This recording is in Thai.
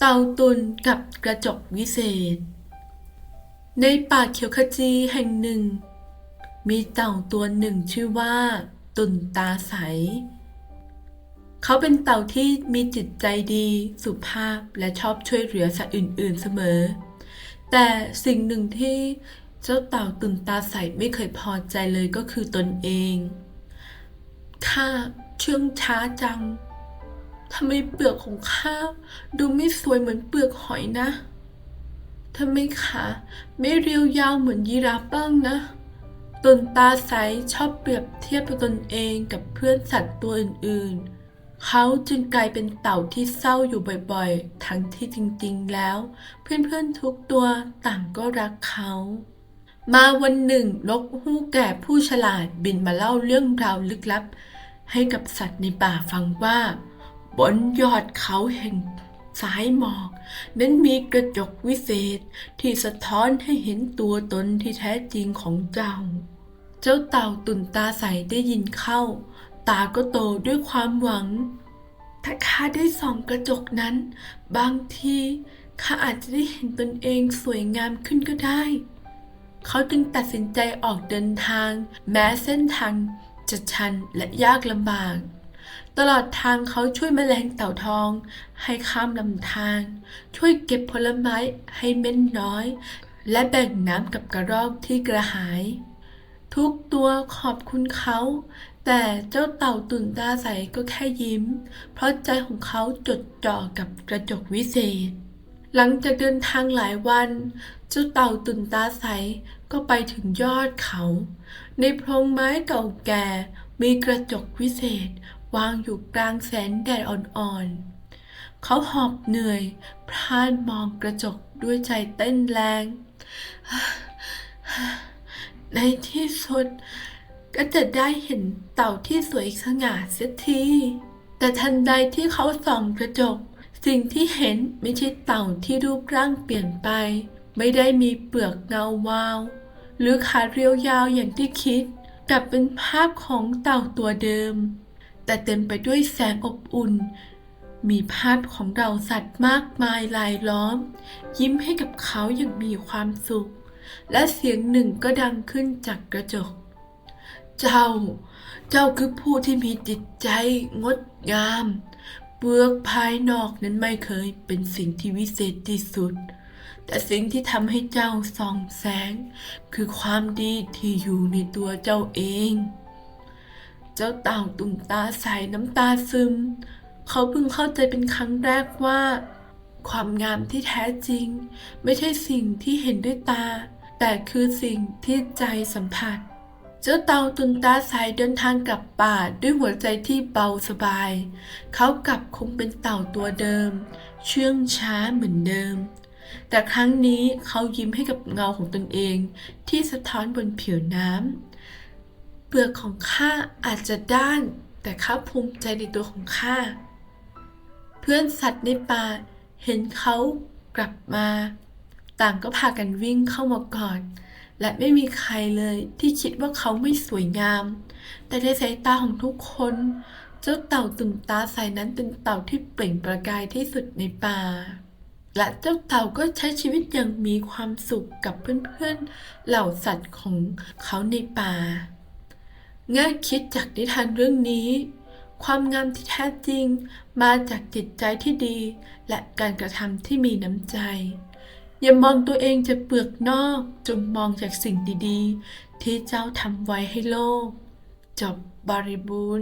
เต่าตุนกับกระจกวิเศษ ในป่าเขียวขจีแห่งหนึ่ง มีเต่าตัวหนึ่งชื่อว่า ตุนตาใส เขาเป็นเต่าที่มีจิตใจดีสุภาพและชอบช่วยเหลือสัตว์อื่น ๆเสมอ แต่สิ่งหนึ่งที่เจ้าเต่าตุนตาใสไม่เคยพอใจเลยก็คือตนเอง ข้าเชื่องช้าจัง ทำไมเปลือกของข้าดูไม่สวยเหมือนเปลือกหอยนะทำไมขาไม่เรียวยาวเหมือนยีราฟบ้างนะตนตาใสชอบเปรียบเทียบตัวตนเองกับเพื่อนสัตว์ตัวอื่นๆ เขาจึงกลายเป็นเต่าที่เศร้าอยู่บ่อยๆ ทั้งที่จริงๆแล้ว เพื่อนๆทุกตัวต่างก็รักเขา มาวันหนึ่งนกฮูกแก่ผู้ฉลาดบินมาเล่าเรื่องราวลึกลับ ให้กับสัตว์ในป่าฟังว่า บนยอดเขาแห่งสายหมอกนั้นมีกระจกวิเศษที่สะท้อนให้เห็นตัวตนที่แท้จริงของเจ้า เจ้าเต่าตุ่นตาใสได้ยินเข้า ตาก็โตด้วยความหวัง ถ้าข้าได้ส่องกระจกนั้น บางทีข้าอาจจะได้เห็นตนเองสวยงามขึ้นก็ได้ เขาจึงตัดสินใจออกเดินทาง แม้เส้นทางจะชันและยากลำบาก ตลอดทางเขาช่วยแมลงเต่าทอง ให้ข้ามลำธาร ช่วยเก็บผลไม้ให้เม่นน้อย และแบ่งน้ำกับกระรอกที่กระหาย ทุกตัวขอบคุณเขา แต่เจ้าเต่าตุ่นตาใสก็แค่ยิ้ม เพราะใจของเขาจดจ่อกับกระจกวิเศษ หลังจากเดินทางหลายวัน เจ้าเต่าตุ่นตาใสก็ไปถึงยอดเขา ในโพรงไม้เก่าแก่มีกระจกวิเศษ วางอยู่กลางแสงแดดอ่อนๆ เขาหอบเหนื่อย พลานมองกระจกด้วยใจเต้นแรง ในที่สุด ก็จะได้เห็นเต่าที่สวยสง่าเสียที แต่ทันใดที่เขาส่องกระจก สิ่งที่เห็นไม่ใช่เต่าที่รูปร่างเปลี่ยนไป ไม่ได้มีเปลือกเงาวาว หรือขาเรียวยาวอย่างที่คิดกลับเป็นภาพของเต่าตัวเดิม แต่เต็มไปด้วยแสงอบอุ่น มีภาพของเราสัตว์มากมายลายล้อม ยิ้มให้กับเขาอย่างมีความสุข และเสียงหนึ่งก็ดังขึ้นจากกระจก เจ้า เจ้าคือผู้ที่มีจิตใจงดงาม เปลือกภายนอกนั้นไม่เคยเป็นสิ่งที่วิเศษที่สุดแต่สิ่งที่ทำให้เจ้าส่องแสง คือความดีที่อยู่ในตัวเจ้าเอง เจ้าเต่าตุ่มตาใสน้ำตาซึม เขาเพิ่งเข้าใจเป็นครั้งแรกว่า ความงามที่แท้จริง ไม่ใช่สิ่งที่เห็นด้วยตา แต่คือสิ่งที่ใจสัมผัส เจ้าเต่าตุนตาใสเดินทางกลับป่าด้วยหัวใจที่เบาสบาย เขากลับคงเป็นเต่าตัวเดิม เชื่องช้าเหมือนเดิม แต่ครั้งนี้เขายิ้มให้กับเงาของตนเอง ที่สะท้อนบนผิวน้ำ เปลือกของข้าอาจจะด้าน แต่ข้าภูมิใจในตัวของข้า เพื่อนสัตว์ในป่าเห็นเขากลับมา ต่างก็พากันวิ่งเข้ามากอดและไม่มีใครเลยที่คิดว่าเขาไม่สวยงาม แต่ในสายตาของทุกคน เจ้าเต่าตุ่มตาใสนั้นเป็นเต่าที่เปล่งประกายที่สุดในป่า และเจ้าเต่าก็ใช้ชีวิตอย่างมีความสุขกับเพื่อนๆเหล่าสัตว์ของเขาในป่า ง่ายคิดจากนิทานเรื่องนี้ ความงามที่แท้จริงมาจากจิตใจที่ดี และการกระทำที่มีน้ำใจ อย่ามองตัวเองจะเปลือกนอก จงมองจากสิ่งดีๆ ที่เจ้าทำไว้ให้โลก จบบริบูรณ์